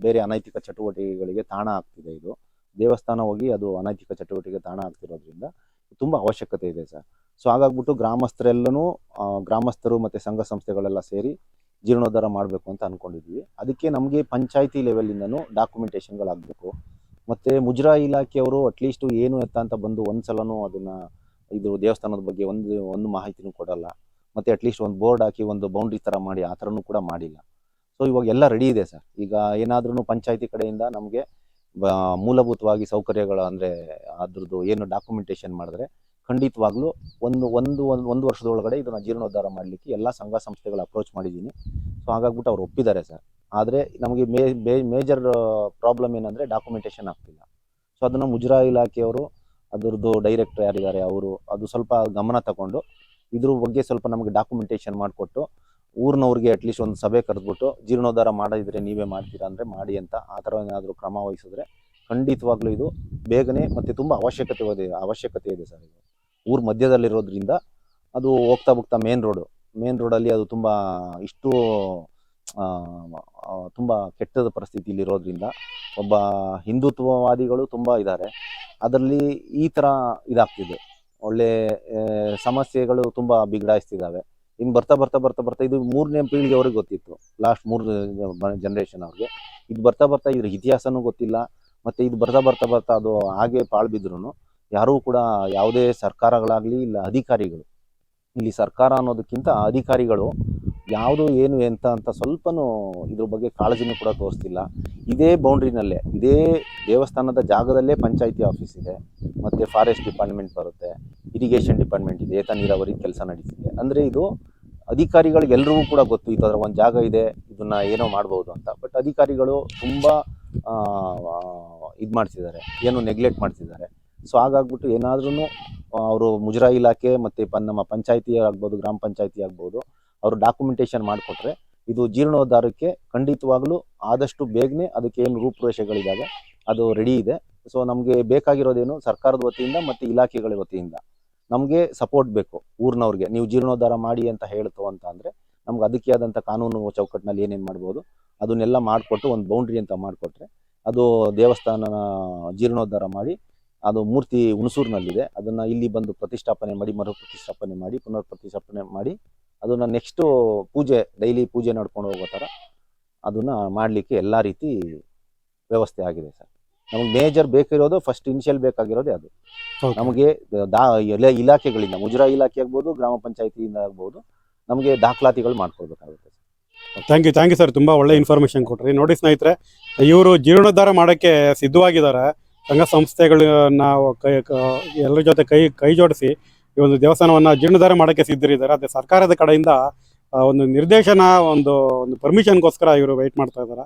ಬೇರೆ ಅನೈತಿಕ ಚಟುವಟಿಕೆಗಳಿಗೆ ತಾಣ ಆಗ್ತಿದೆ ಇದು. ದೇವಸ್ಥಾನ ಹೋಗಿ ಅದು ಅನೈತಿಕ ಚಟುವಟಿಕೆ ತಾಣ ಆಗ್ತಿರೋದ್ರಿಂದ ತುಂಬ ಅವಶ್ಯಕತೆ ಇದೆ ಸರ್. ಸೊ ಹಾಗಾಗ್ಬಿಟ್ಟು ಗ್ರಾಮಸ್ಥರೆಲ್ಲನೂ ಗ್ರಾಮಸ್ಥರು ಮತ್ತು ಸಂಘ ಸಂಸ್ಥೆಗಳೆಲ್ಲ ಸೇರಿ ಜೀರ್ಣೋದ್ಧಾರ ಮಾಡಬೇಕು ಅಂತ ಅಂದ್ಕೊಂಡಿದ್ವಿ ಅದಕ್ಕೆ ನಮಗೆ ಪಂಚಾಯಿತಿ ಲೆವೆಲಿಂದನೂ ಡಾಕ್ಯುಮೆಂಟೇಷನ್ಗಳಾಗಬೇಕು ಮತ್ತು ಮುಜರಾಯಿ ಇಲಾಖೆಯವರು ಅಟ್ಲೀಸ್ಟು ಏನು ಎತ್ತ ಅಂತ ಬಂದು ಒಂದು ಸಲನೂ ಅದನ್ನು ಇದು ದೇವಸ್ಥಾನದ ಬಗ್ಗೆ ಒಂದು ಒಂದು ಮಾಹಿತಿನೂ ಕೊಡಲ್ಲ. ಮತ್ತು ಅಟ್ಲೀಸ್ಟ್ ಒಂದು ಬೋರ್ಡ್ ಹಾಕಿ ಒಂದು ಬೌಂಡ್ರಿ ಥರ ಮಾಡಿ ಆ ಥರನೂ ಕೂಡ ಮಾಡಿಲ್ಲ. ಸೊ ಇವಾಗ ಎಲ್ಲ ರೆಡಿ ಇದೆ ಸರ್. ಈಗ ಏನಾದ್ರೂ ಪಂಚಾಯತಿ ಕಡೆಯಿಂದ ನಮಗೆ ಮೂಲಭೂತವಾಗಿ ಸೌಕರ್ಯಗಳು ಅಂದರೆ ಅದ್ರದ್ದು ಏನು ಡಾಕ್ಯುಮೆಂಟೇಷನ್ ಮಾಡಿದ್ರೆ ಖಂಡಿತವಾಗ್ಲೂ ಒಂದು ಒಂದು ಒಂದು ಒಂದು ವರ್ಷದೊಳಗಡೆ ಇದನ್ನು ಜೀರ್ಣೋದ್ಧಾರ ಮಾಡಲಿಕ್ಕೆ ಎಲ್ಲ ಸಂಘ ಸಂಸ್ಥೆಗಳು ಅಪ್ರೋಚ್ ಮಾಡಿದ್ದೀನಿ. ಸೊ ಹಾಗಾಗ್ಬಿಟ್ಟು ಅವ್ರು ಒಪ್ಪಿದ್ದಾರೆ ಸರ್. ಆದರೆ ನಮಗೆ ಮೇ ಮೇಜರ್ ಪ್ರಾಬ್ಲಮ್ ಏನಂದರೆ ಡಾಕ್ಯುಮೆಂಟೇಷನ್ ಆಗ್ತಿಲ್ಲ. ಸೊ ಅದನ್ನು ಮುಜರಾ ಇಲಾಖೆಯವರು, ಅದರದ್ದು ಡೈರೆಕ್ಟರ್ ಯಾರಿದ್ದಾರೆ, ಅವರು ಅದು ಸ್ವಲ್ಪ ಗಮನ ತಗೊಂಡು ಇದ್ರ ಬಗ್ಗೆ ಸ್ವಲ್ಪ ನಮಗೆ ಡಾಕ್ಯುಮೆಂಟೇಷನ್ ಮಾಡಿಕೊಟ್ಟು ಊರಿನವ್ರಿಗೆ ಅಟ್ಲೀಸ್ಟ್ ಒಂದು ಸಭೆ ಕರೆದ್ಬಿಟ್ಟು, ಜೀರ್ಣೋದ್ಧಾರ ಮಾಡಿದರೆ ನೀವೇ ಮಾಡ್ತೀರಾ ಅಂದರೆ ಮಾಡಿ ಅಂತ ಆ ಥರ ಏನಾದರೂ ಕ್ರಮ ವಹಿಸಿದ್ರೆ ಖಂಡಿತವಾಗ್ಲೂ ಇದು ಬೇಗನೆ ಮತ್ತು ತುಂಬ ಅವಶ್ಯಕತೆ ಇದೆ ಅವಶ್ಯಕತೆ ಇದೆ ಸರ್ ಇದು. ಊರ ಮಧ್ಯದಲ್ಲಿರೋದ್ರಿಂದ ಅದು ಹೋಗ್ತಾ ಹೋಗ್ತಾ ಮೇನ್ ರೋಡು ಮೇನ್ ರೋಡಲ್ಲಿ ಅದು ತುಂಬ ಇಷ್ಟು ತುಂಬ ಕೆಟ್ಟದ ಪರಿಸ್ಥಿತಿಯಲ್ಲಿ ಇರೋದ್ರಿಂದ ಒಬ್ಬ ಹಿಂದುತ್ವವಾದಿಗಳು ತುಂಬ ಇದ್ದಾರೆ. ಅದರಲ್ಲಿ ಈ ಥರ ಇದಾಗ್ತಿದೆ. ಒಳ್ಳೆ ಸಮಸ್ಯೆಗಳು ತುಂಬ ಬಿಗಡಾಯಿಸ್ತಿದ್ದಾವೆ ಇನ್ನು ಬರ್ತಾ ಬರ್ತಾ ಬರ್ತಾ ಬರ್ತಾ ಇದು ಮೂರನೇ ಪೀಳಿಗೆ ಅವ್ರಿಗೆ ಗೊತ್ತಿತ್ತು. ಲಾಸ್ಟ್ ಮೂರು ಜನ್ರೇಷನ್ ಅವ್ರಿಗೆ. ಇದು ಬರ್ತಾ ಬರ್ತಾ ಇದ್ರ ಇತಿಹಾಸನೂ ಗೊತ್ತಿಲ್ಲ. ಮತ್ತು ಇದು ಬರ್ತಾ ಬರ್ತಾ ಬರ್ತಾ ಅದು ಹಾಗೆ ಪಾಳ್ಬಿದ್ರು ಯಾರೂ ಕೂಡ ಯಾವುದೇ ಸರ್ಕಾರಗಳಾಗಲಿ ಇಲ್ಲ ಅಧಿಕಾರಿಗಳು. ಇಲ್ಲಿ ಸರ್ಕಾರ ಅನ್ನೋದಕ್ಕಿಂತ ಅಧಿಕಾರಿಗಳು ಯಾವುದು ಏನು ಎಂತ ಅಂತ ಸ್ವಲ್ಪನೂ ಇದ್ರ ಬಗ್ಗೆ ಕಾಳಜಿನೂ ಕೂಡ ತೋರಿಸ್ತಿಲ್ಲ. ಇದೇ ಬೌಂಡ್ರಿನಲ್ಲೇ, ಇದೇ ದೇವಸ್ಥಾನದ ಜಾಗದಲ್ಲೇ ಪಂಚಾಯಿತಿ ಆಫೀಸ್ ಇದೆ, ಮತ್ತು ಫಾರೆಸ್ಟ್ ಡಿಪಾರ್ಟ್ಮೆಂಟ್ ಬರುತ್ತೆ, ಇರಿಗೇಷನ್ ಡಿಪಾರ್ಟ್ಮೆಂಟ್ ಇದೆ, ಏತ ನೀರಾವರಿ ಕೆಲಸ ನಡೀತಿದೆ. ಅಂದರೆ ಇದು ಅಧಿಕಾರಿಗಳಿಗೆಲ್ಲರಿಗೂ ಕೂಡ ಗೊತ್ತು ಥರ ಒಂದು ಜಾಗ ಇದೆ, ಇದನ್ನು ಏನೋ ಮಾಡ್ಬೋದು ಅಂತ. ಬಟ್ ಅಧಿಕಾರಿಗಳು ತುಂಬ ಇದು ಮಾಡ್ತಿದ್ದಾರೆ, ಏನು ನೆಗ್ಲೆಕ್ಟ್ ಮಾಡ್ತಿದ್ದಾರೆ. ಸೊ ಹಾಗಾಗ್ಬಿಟ್ಟು ಏನಾದ್ರೂ ಅವರು ಮುಜರಾಯಿ ಇಲಾಖೆ ಮತ್ತು ನಮ್ಮ ಪಂಚಾಯಿತಿ ಆಗ್ಬೋದು, ಗ್ರಾಮ ಪಂಚಾಯಿತಿ ಆಗ್ಬೋದು ಅವರು ಡಾಕ್ಯುಮೆಂಟೇಷನ್ ಮಾಡಿಕೊಟ್ರೆ ಇದು ಜೀರ್ಣೋದ್ಧಾರಕ್ಕೆ ಖಂಡಿತವಾಗ್ಲೂ ಆದಷ್ಟು ಬೇಗನೆ ಅದಕ್ಕೆ ಏನು ರೂಪುರೇಷೆಗಳಿದ್ದಾವೆ, ಅದು ರೆಡಿ ಇದೆ. ಸೊ ನಮಗೆ ಬೇಕಾಗಿರೋದೇನು ಸರ್ಕಾರದ ವತಿಯಿಂದ ಮತ್ತು ಇಲಾಖೆಗಳ ವತಿಯಿಂದ. ನಮಗೆ ಸಪೋರ್ಟ್ ಬೇಕು ಊರಿನವ್ರಿಗೆ. ನೀವು ಜೀರ್ಣೋದ್ಧಾರ ಮಾಡಿ ಅಂತ ಹೇಳ್ತು ಅಂತ ಅಂದರೆ ನಮ್ಗೆ ಅದಕ್ಕೆ ಆದಂಥ ಕಾನೂನು ಚೌಕಟ್ಟಿನಲ್ಲಿ ಏನೇನು ಮಾಡ್ಬೋದು, ಅದನ್ನೆಲ್ಲ ಮಾಡಿಕೊಟ್ಟು ಒಂದು ಬೌಂಡ್ರಿ ಅಂತ ಮಾಡಿಕೊಟ್ರೆ ಅದು ದೇವಸ್ಥಾನನ ಜೀರ್ಣೋದ್ಧಾರ ಮಾಡಿ, ಅದು ಮೂರ್ತಿ ಹುಣಸೂರಿನಲ್ಲಿದೆ. ಅದನ್ನು ಇಲ್ಲಿ ಬಂದು ಪ್ರತಿಷ್ಠಾಪನೆ ಮಾಡಿ ಮರು ಪ್ರತಿಷ್ಠಾಪನೆ ಮಾಡಿ ಪುನರ್ ಪ್ರತಿಷ್ಠಾಪನೆ ಮಾಡಿ ಅದನ್ನು ನೆಕ್ಸ್ಟು ಪೂಜೆ ಡೈಲಿ ಪೂಜೆ ನಡ್ಕೊಂಡು ಹೋಗೋ ಥರ ಅದನ್ನು ಮಾಡಲಿಕ್ಕೆ ಎಲ್ಲ ರೀತಿ ವ್ಯವಸ್ಥೆ ಆಗಿದೆ ಸರ್. ನಮಗೆ ಮೇಜರ್ ಬೇಕಿರೋದು ಫಸ್ಟ್ ಇನಿಷಿಯಲ್ ಬೇಕಾಗಿರೋದೇ ಅದು. ನಮಗೆ ದಾ ಎಲ್ಲ ಇಲಾಖೆಗಳಿಂದ ಮುಜರಾಯಿ ಇಲಾಖೆ ಆಗ್ಬೋದು ಗ್ರಾಮ ಪಂಚಾಯತಿಯಿಂದ ಆಗ್ಬೋದು ನಮಗೆ ದಾಖಲಾತಿಗಳು ಮಾಡ್ಕೊಳ್ಬೇಕಾಗುತ್ತೆ thank you thank you sir ತುಂಬ ಒಳ್ಳೆ ಇನ್ಫಾರ್ಮೇಶನ್ ಕೊಟ್ರಿ. ನೋಡಿ ಸ್ನೇಹಿತರೆ ಇವರು ಜೀರ್ಣೋದ್ಧಾರ ಮಾಡೋಕ್ಕೆ ಸಿದ್ಧವಾಗಿದ್ದಾರೆ. ಸಂಘ ಸಂಸ್ಥೆಗಳನ್ನ ಕ- ಎಲ್ಲರ ಜೊತೆ ಕೈ ಕೈ ಜೋಡಿಸಿ ಈ ಒಂದು ದೇವಸ್ಥಾನವನ್ನ ಜೀರ್ಣೋದ್ಧಾರ ಮಾಡಕ್ಕೆ ಸಿದ್ಧರಿದ್ದಾರೆ ಅದೇ ಸರ್ಕಾರದ ಕಡೆಯಿಂದ ಒಂದು ನಿರ್ದೇಶನ ಒಂದು ಒಂದು ಪರ್ಮಿಷನ್ಗೋಸ್ಕರ ಇವರು ವೆಯ್ಟ್ ಮಾಡ್ತಾ ಇದ್ದಾರೆ.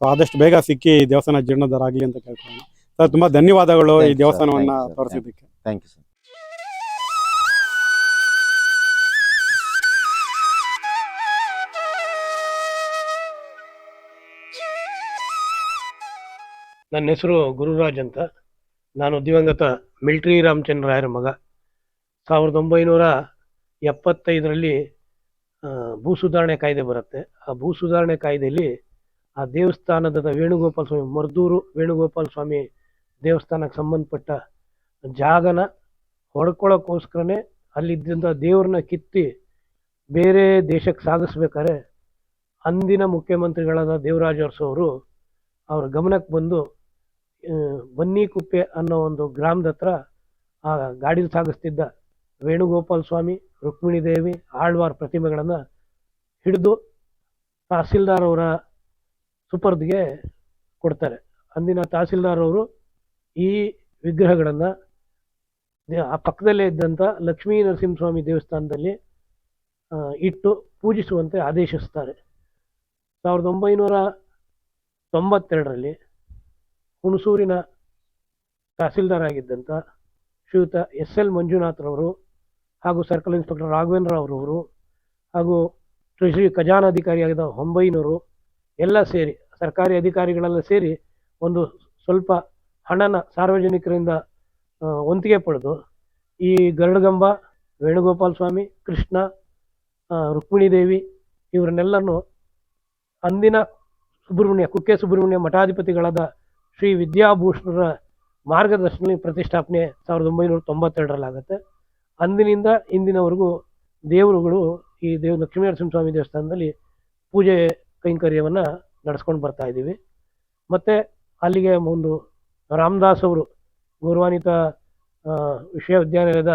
ಸೊ ಆದಷ್ಟು ಬೇಗ ಸಿಕ್ಕಿ ಈ ದೇವಸ್ಥಾನ ಜೀರ್ಣೋದ್ಧಾರ ಆಗಲಿ ಅಂತ ಕೇಳ್ಕೊಳ್ಳೋಣ. ಸರ್ ತುಂಬಾ ಧನ್ಯವಾದಗಳು ಈ ದೇವಸ್ಥಾನವನ್ನು. ತೋರಿಸಿದ್ದಕ್ಕೆ. ಥ್ಯಾಂಕ್ ಯು ಸರ್ ನನ್ನ ಹೆಸರು ಗುರುರಾಜ್ ಅಂತ. ನಾನು ದಿವಂಗತ ಮಿಲ್ಟ್ರಿ ರಾಮಚಂದ್ರ ರಾಯರ ಮಗ. ಸಾವಿರದ ಒಂಬೈನೂರ ಎಪ್ಪತ್ತೈದರಲ್ಲಿ ಭೂ ಸುಧಾರಣೆ ಕಾಯ್ದೆ ಬರುತ್ತೆ. ಆ ಭೂ ಸುಧಾರಣೆ ಕಾಯ್ದೆಯಲ್ಲಿ ಆ ದೇವಸ್ಥಾನದ ವೇಣುಗೋಪಾಲ ಸ್ವಾಮಿ, ಮರ್ದೂರು ವೇಣುಗೋಪಾಲ ಸ್ವಾಮಿ ದೇವಸ್ಥಾನಕ್ಕೆ ಸಂಬಂಧಪಟ್ಟ ಜಾಗನ ಹೊಡ್ಕೊಳ್ಳೋಕ್ಕೋಸ್ಕರನೇ ಅಲ್ಲಿದ್ದ ದೇವ್ರನ್ನ ಕಿತ್ತಿ ಬೇರೆ ದೇಶಕ್ಕೆ ಸಾಗಿಸ್ಬೇಕಾದ್ರೆ ಅಂದಿನ ಮುಖ್ಯಮಂತ್ರಿಗಳಾದ ದೇವರಾಜ ಅರಸು ಅವರು ಅವ್ರ ಗಮನಕ್ಕೆ ಬಂದು ಬನ್ನಿಕುಪ್ಪೆ ಅನ್ನೋ ಒಂದು ಗ್ರಾಮದ ಹತ್ರ ಆ ಗಾಡಿಲಿ ಸಾಗಿಸ್ತಿದ್ದ ವೇಣುಗೋಪಾಲ ಸ್ವಾಮಿ, ರುಕ್ಮಿಣಿ ದೇವಿ, ಆಳ್ವಾರ್ ಪ್ರತಿಮೆಗಳನ್ನು ಹಿಡಿದು ತಹಸೀಲ್ದಾರ್ ಅವರ ಸುಪರ್ದಿಗೆ ಕೊಡ್ತಾರೆ. ಅಂದಿನ ತಹಸೀಲ್ದಾರ್ ಅವರು ಈ ವಿಗ್ರಹಗಳನ್ನು ಆ ಪಕ್ಕದಲ್ಲೇ ಇದ್ದಂಥ ಲಕ್ಷ್ಮೀ ನರಸಿಂಹಸ್ವಾಮಿ ದೇವಸ್ಥಾನದಲ್ಲಿ ಇಟ್ಟು ಪೂಜಿಸುವಂತೆ ಆದೇಶಿಸ್ತಾರೆ. ಸಾವಿರದ ಒಂಬೈನೂರ ತೊಂಬತ್ತೆರಡರಲ್ಲಿ ಹುಣಸೂರಿನ ತಹಸೀಲ್ದಾರ್ ಆಗಿದ್ದಂಥ ಶ್ರೀಯುತ ಎಸ್ ಎಲ್ ಮಂಜುನಾಥ್ರವರು ಹಾಗೂ ಸರ್ಕಲ್ ಇನ್ಸ್ಪೆಕ್ಟರ್ ರಾಘವೇಂದ್ರ ಅವರವರು ಹಾಗೂ ಟ್ರೆಷರಿ ಖಜಾನಾಧಿಕಾರಿಯಾಗಿದ್ದ ಹೊಂಬೈನವರು ಎಲ್ಲ ಸೇರಿ, ಸರ್ಕಾರಿ ಅಧಿಕಾರಿಗಳೆಲ್ಲ ಸೇರಿ ಒಂದು ಸ್ವಲ್ಪ ಹಣನ ಸಾರ್ವಜನಿಕರಿಂದ ಒಂತಿಗೆ ಪಡೆದು ಈ ಗರುಡಗಂಬ, ವೇಣುಗೋಪಾಲ ಸ್ವಾಮಿ, ಕೃಷ್ಣ ರುಕ್ಮಿಣಿದೇವಿ ರುಕ್ಮಿಣಿ ದೇವಿ ಇವರನ್ನೆಲ್ಲರನ್ನು ಅಂದಿನ ಸುಬ್ರಹ್ಮಣ್ಯ, ಕುಕ್ಕೆ ಸುಬ್ರಹ್ಮಣ್ಯ ಮಠಾಧಿಪತಿಗಳಾದ ಶ್ರೀ ವಿದ್ಯಾಭೂಷಣರ ಮಾರ್ಗದರ್ಶನ ಪ್ರತಿಷ್ಠಾಪನೆ ಸಾವಿರದ ಒಂಬೈನೂರ ತೊಂಬತ್ತೆರಡರಲ್ಲಾಗುತ್ತೆ. ಅಂದಿನಿಂದ ಇಂದಿನವರೆಗೂ ದೇವರುಗಳು ಈ ದೇವ ಲಕ್ಷ್ಮೀ ನರಸಿಂಹಸ್ವಾಮಿ ದೇವಸ್ಥಾನದಲ್ಲಿ ಪೂಜೆ ಕೈಂಕರ್ಯವನ್ನು ನಡೆಸ್ಕೊಂಡು ಬರ್ತಾ ಇದ್ದೀವಿ. ಮತ್ತು ಅಲ್ಲಿಗೆ ಒಂದು ರಾಮದಾಸ್ ಅವರು ಗೌರವಾನ್ವಿತ ವಿಶ್ವವಿದ್ಯಾನಿಲಯದ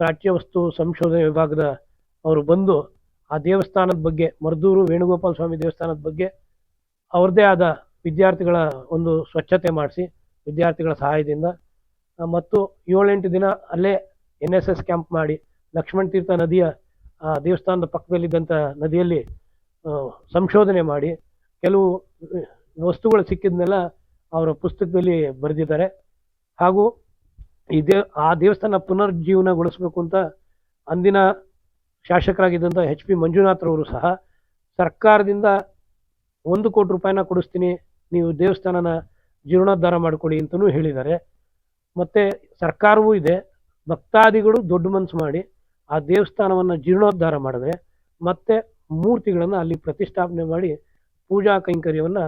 ಪ್ರಾಚ್ಯ ವಸ್ತು ಸಂಶೋಧನೆ ವಿಭಾಗದ ಅವರು ಬಂದು ಆ ದೇವಸ್ಥಾನದ ಬಗ್ಗೆ, ಮರದೂರು ವೇಣುಗೋಪಾಲ ಸ್ವಾಮಿ ದೇವಸ್ಥಾನದ ಬಗ್ಗೆ ಅವ್ರದ್ದೇ ಆದ ವಿದ್ಯಾರ್ಥಿಗಳ ಒಂದು ಸ್ವಚ್ಛತೆ ಮಾಡಿಸಿ, ವಿದ್ಯಾರ್ಥಿಗಳ ಸಹಾಯದಿಂದ ಮತ್ತು ಏಳೆಂಟು ದಿನ ಅಲ್ಲೇ ಎನ್ ಎಸ್ ಎಸ್ ಕ್ಯಾಂಪ್ ಮಾಡಿ ಲಕ್ಷ್ಮಣ ತೀರ್ಥ ನದಿಯ ದೇವಸ್ಥಾನದ ಪಕ್ಕದಲ್ಲಿದ್ದಂಥ ನದಿಯಲ್ಲಿ ಸಂಶೋಧನೆ ಮಾಡಿ ಕೆಲವು ವಸ್ತುಗಳು ಸಿಕ್ಕಿದ್ನೆಲ್ಲ ಅವರ ಪುಸ್ತಕದಲ್ಲಿ ಬರೆದಿದ್ದಾರೆ. ಹಾಗೂ ಈ ದೇ ಆ ದೇವಸ್ಥಾನ ಪುನರ್ಜೀವನಗೊಳಿಸಬೇಕು ಅಂತ ಅಂದಿನ ಶಾಸಕರಾಗಿದ್ದಂಥ ಎಚ್ ಪಿ ಮಂಜುನಾಥ್ರವರು ಸಹ ಸರ್ಕಾರದಿಂದ ಒಂದು ಕೋಟಿ ರೂಪಾಯಿನ ಕೊಡಿಸ್ತೀನಿ, ನೀವು ದೇವಸ್ಥಾನನ ಜೀರ್ಣೋದ್ಧಾರ ಮಾಡಿಕೊಡಿ ಅಂತಲೂ ಹೇಳಿದ್ದಾರೆ. ಮತ್ತು ಸರ್ಕಾರವೂ ಇದೆ. ಭಕ್ತಾದಿಗಳು ದೊಡ್ಡ ಮನಸ್ಸು ಮಾಡಿ ಆ ದೇವಸ್ಥಾನವನ್ನು ಜೀರ್ಣೋದ್ಧಾರ ಮಾಡಿದ್ರೆ ಮತ್ತೆ ಮೂರ್ತಿಗಳನ್ನು ಅಲ್ಲಿ ಪ್ರತಿಷ್ಠಾಪನೆ ಮಾಡಿ ಪೂಜಾ ಕೈಂಕರ್ಯವನ್ನು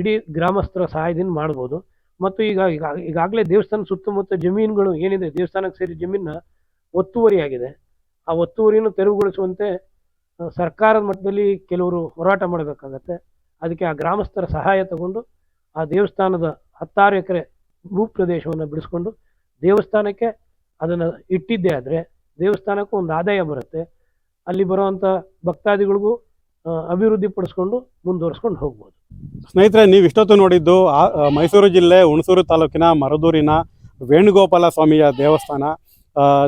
ಇಡೀ ಗ್ರಾಮಸ್ಥರ ಸಹಾಯದಿಂದ ಮಾಡ್ಬೋದು. ಮತ್ತು ಈಗ ಈಗ, ಈಗಾಗಲೇ ದೇವಸ್ಥಾನ ಸುತ್ತಮುತ್ತ ಜಮೀನುಗಳು ಏನಿದೆ, ದೇವಸ್ಥಾನಕ್ಕೆ ಸೇರಿ ಜಮೀನ ಒತ್ತುವರಿಯಾಗಿದೆ ಆ ಒತ್ತುವರಿಯನ್ನು ತೆರವುಗೊಳಿಸುವಂತೆ ಸರ್ಕಾರದ ಮಟ್ಟದಲ್ಲಿ ಕೆಲವರು ಹೋರಾಟ ಮಾಡಬೇಕಾಗತ್ತೆ. ಅದಕ್ಕೆ ಆ ಗ್ರಾಮಸ್ಥರ ಸಹಾಯ ತಗೊಂಡು ಆ ದೇವಸ್ಥಾನದ ಹತ್ತಾರು ಎಕರೆ ಭೂ ಪ್ರದೇಶವನ್ನು ಬಿಡಿಸ್ಕೊಂಡು ದೇವಸ್ಥಾನಕ್ಕೆ ಅದನ್ನು ಇಟ್ಟಿದ್ದೇ ಆದರೆ ದೇವಸ್ಥಾನಕ್ಕೂ ಒಂದು ಆದಾಯ ಬರುತ್ತೆ. ಅಲ್ಲಿ ಬರುವಂಥ ಭಕ್ತಾದಿಗಳಿಗೂ ಅಭಿವೃದ್ಧಿ ಪಡಿಸ್ಕೊಂಡು ಮುಂದುವರಿಸ್ಕೊಂಡು ಹೋಗ್ಬೋದು. ಸ್ನೇಹಿತರೆ ನೀವು ಇಷ್ಟೊತ್ತು ನೋಡಿದ್ದು ಆ, ಮೈಸೂರು ಜಿಲ್ಲೆ ಹುಣಸೂರು ತಾಲೂಕಿನ ಮರದೂರಿನ ವೇಣುಗೋಪಾಲ ಸ್ವಾಮಿಯ ದೇವಸ್ಥಾನ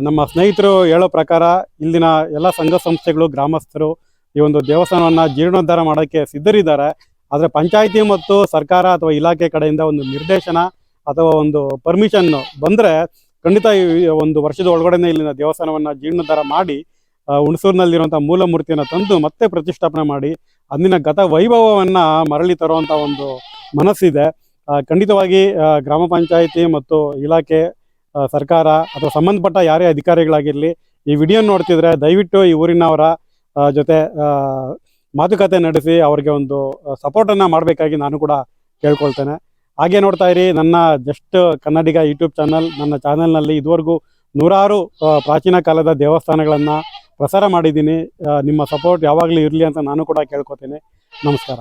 ನಮ್ಮ ಸ್ನೇಹಿತರು ಹೇಳೋ ಪ್ರಕಾರ ಇಲ್ಲಿನ ಎಲ್ಲ ಸಂಘ ಸಂಸ್ಥೆಗಳು ಗ್ರಾಮಸ್ಥರು ಈ ಒಂದು ದೇವಸ್ಥಾನವನ್ನು ಜೀರ್ಣೋದ್ಧಾರ ಮಾಡೋಕ್ಕೆ ಸಿದ್ಧರಿದ್ದಾರೆ. ಆದರೆ ಪಂಚಾಯಿತಿ ಮತ್ತು ಸರ್ಕಾರ ಅಥವಾ ಇಲಾಖೆ ಕಡೆಯಿಂದ ಒಂದು ನಿರ್ದೇಶನ ಅಥವಾ ಒಂದು ಪರ್ಮಿಷನ್ ಬಂದರೆ ಖಂಡಿತ ಈ ಒಂದು ವರ್ಷದ ಒಳಗಡೆನೆ ಇಲ್ಲಿನ ದೇವಸ್ಥಾನವನ್ನ ಜೀರ್ಣೋದ್ಧಾರ ಮಾಡಿ ಹುಣಸೂರಿನಲ್ಲಿರುವಂತಹ ಮೂಲ ಮೂರ್ತಿಯನ್ನು ತಂದು ಮತ್ತೆ ಪ್ರತಿಷ್ಠಾಪನೆ ಮಾಡಿ, ಅಂದಿನ ಗತ ವೈಭವವನ್ನ ಮರಳಿ ತರುವಂತ ಒಂದು ಮನಸ್ಸಿದೆ. ಖಂಡಿತವಾಗಿ ಗ್ರಾಮ ಪಂಚಾಯಿತಿ ಮತ್ತು ಇಲಾಖೆ ಸರ್ಕಾರ ಅಥವಾ ಸಂಬಂಧಪಟ್ಟ ಯಾರೇ ಅಧಿಕಾರಿಗಳಾಗಿರಲಿ ಈ ವಿಡಿಯೋ ನೋಡ್ತಿದ್ರೆ ದಯವಿಟ್ಟು ಈ ಊರಿನವರ ಜೊತೆ ಮಾತುಕತೆ ನಡೆಸಿ, ಅವರಿಗೆ ಒಂದು ಸಪೋರ್ಟನ್ನು ಮಾಡಬೇಕಾಗಿ ನಾನು ಕೂಡ ಕೇಳ್ಕೊಳ್ತೇನೆ. ಹಾಗೆ ನೋಡ್ತಾ ಇರಿ, ನನ್ನ ಜಸ್ಟ್ ಕನ್ನಡಿಗ ಯೂಟ್ಯೂಬ್ ಚಾನಲ್, ನನ್ನ ಚಾನಲ್ನಲ್ಲಿ ಇದುವರೆಗೂ ನೂರಾರು ಪ್ರಾಚೀನ ಕಾಲದ ದೇವಸ್ಥಾನಗಳನ್ನು ಪ್ರಸಾರ ಮಾಡಿದ್ದೀನಿ. ನಿಮ್ಮ ಸಪೋರ್ಟ್ ಯಾವಾಗಲೂ ಇರಲಿ ಅಂತ ನಾನು ಕೂಡ ಕೇಳ್ಕೊತೀನಿ. ನಮಸ್ಕಾರ.